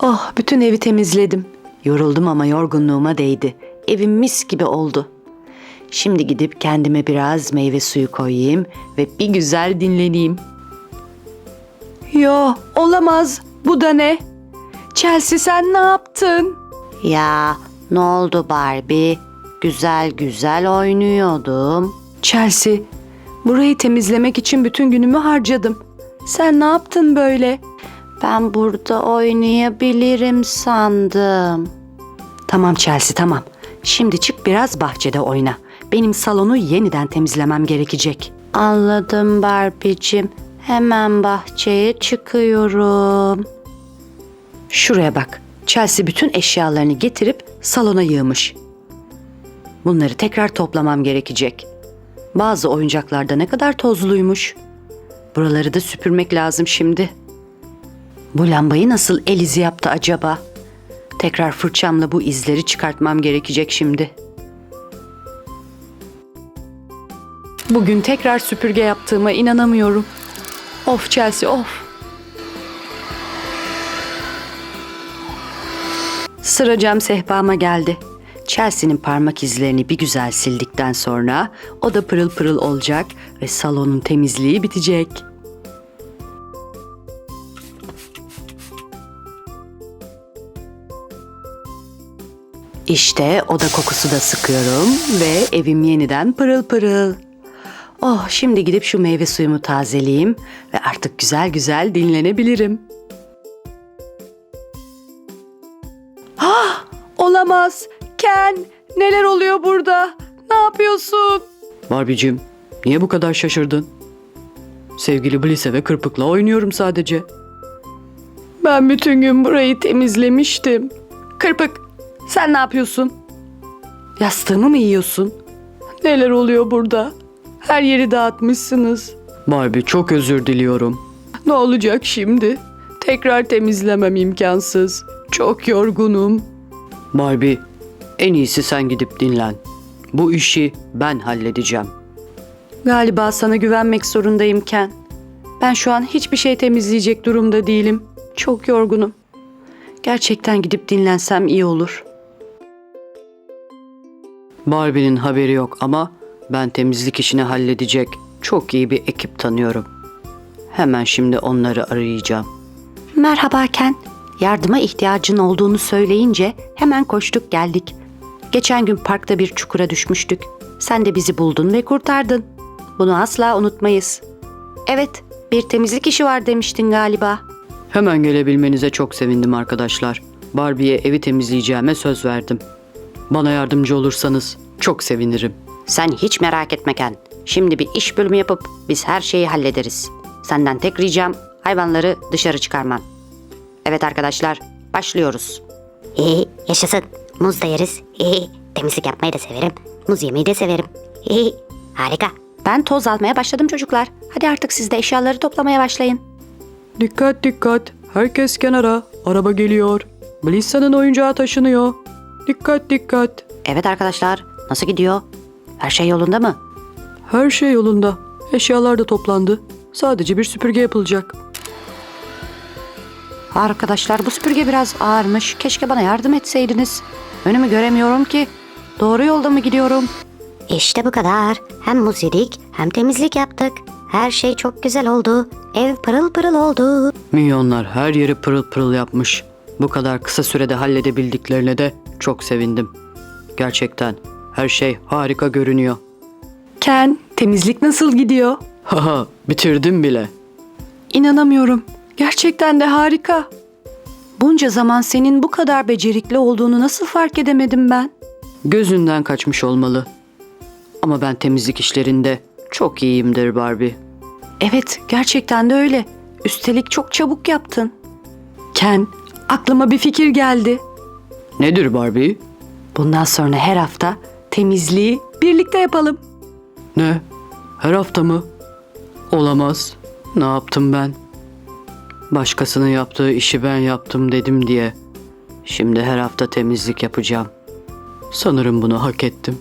Oh, bütün evi temizledim. Yoruldum ama yorgunluğuma değdi. Evim mis gibi oldu. Şimdi gidip kendime biraz meyve suyu koyayım ve bir güzel dinleneyim. Yo, olamaz. Bu da ne? Chelsea sen ne yaptın? Ya ne oldu Barbie? Güzel güzel oynuyordum. Chelsea, burayı temizlemek için bütün günümü harcadım. Sen ne yaptın böyle? Ben burada oynayabilirim sandım. Tamam Chelsea tamam. Şimdi çık biraz bahçede oyna. Benim salonu yeniden temizlemem gerekecek. Anladım Barbie'cim. Hemen bahçeye çıkıyorum. Şuraya bak. Chelsea bütün eşyalarını getirip salona yığmış. Bunları tekrar toplamam gerekecek. Bazı oyuncaklarda ne kadar tozluymuş. Buraları da süpürmek lazım şimdi. Bu lambayı nasıl el izi yaptı acaba? Tekrar fırçamla bu izleri çıkartmam gerekecek şimdi. Bugün tekrar süpürge yaptığıma inanamıyorum. Of Chelsea of. Sıra cam sehpama geldi. Chelsea'nin parmak izlerini bir güzel sildikten sonra o da pırıl pırıl olacak ve salonun temizliği bitecek. İşte oda kokusu da sıkıyorum ve evim yeniden pırıl pırıl. Oh şimdi gidip şu meyve suyumu tazeleyeyim ve artık güzel güzel dinlenebilirim. Ah olamaz. Ken neler oluyor burada? Ne yapıyorsun? Barbie'cim, niye bu kadar şaşırdın? Sevgili Blisse ve Kırpık'la oynuyorum sadece. Ben bütün gün burayı temizlemiştim. Kırpık sen ne yapıyorsun? Yastığımı mı yiyorsun? Neler oluyor burada? Her yeri dağıtmışsınız. Barbie çok özür diliyorum. Ne olacak şimdi? Tekrar temizlemem imkansız. Çok yorgunum. Barbie, en iyisi sen gidip dinlen. Bu işi ben halledeceğim. Galiba sana güvenmek zorundayım Ken. Ben şu an hiçbir şey temizleyecek durumda değilim. Çok yorgunum. Gerçekten gidip dinlensem iyi olur. Barbie'nin haberi yok ama ben temizlik işini halledecek çok iyi bir ekip tanıyorum. Hemen şimdi onları arayacağım. Merhaba Ken. Yardıma ihtiyacın olduğunu söyleyince hemen koştuk geldik. Geçen gün parkta bir çukura düşmüştük. Sen de bizi buldun ve kurtardın. Bunu asla unutmayız. Evet, bir temizlik işi var demiştin galiba. Hemen gelebilmenize çok sevindim arkadaşlar. Barbie'ye evi temizleyeceğime söz verdim. Bana yardımcı olursanız çok sevinirim. Sen hiç merak etme Ken. Şimdi bir iş bölümü yapıp biz her şeyi hallederiz. Senden tek ricam hayvanları dışarı çıkarman. Evet arkadaşlar başlıyoruz. İyi, yaşasın. Muz da yeriz. İyi, temizlik yapmayı da severim. Muz yemeyi de severim. İyi, harika. Ben toz almaya başladım çocuklar. Hadi artık siz de eşyaları toplamaya başlayın. Dikkat dikkat. Herkes kenara. Araba geliyor. Blissa'nın oyuncağı taşınıyor. Dikkat dikkat. Evet arkadaşlar nasıl gidiyor? Her şey yolunda mı? Her şey yolunda. Eşyalar da toplandı. Sadece bir süpürge yapılacak. Arkadaşlar bu süpürge biraz ağırmış. Keşke bana yardım etseydiniz. Önümü göremiyorum ki. Doğru yolda mı gidiyorum? İşte bu kadar. Hem muz yedik hem temizlik yaptık. Her şey çok güzel oldu. Ev pırıl pırıl oldu. Milyonlar her yeri pırıl pırıl yapmış. Bu kadar kısa sürede halledebildiklerine de çok sevindim. Gerçekten her şey harika görünüyor. Ken, temizlik nasıl gidiyor? Haha bitirdim bile. İnanamıyorum. Gerçekten de harika. Bunca zaman senin bu kadar becerikli olduğunu nasıl fark edemedim ben? Gözünden kaçmış olmalı. Ama ben temizlik işlerinde çok iyiyimdir Barbie. Evet, gerçekten de öyle. Üstelik çok çabuk yaptın. Ken, aklıma bir fikir geldi. Nedir Barbie? Bundan sonra her hafta temizliği birlikte yapalım. Ne? Her hafta mı? Olamaz. Ne yaptım ben? Başkasının yaptığı işi ben yaptım dedim diye. Şimdi her hafta temizlik yapacağım. Sanırım bunu hak ettim.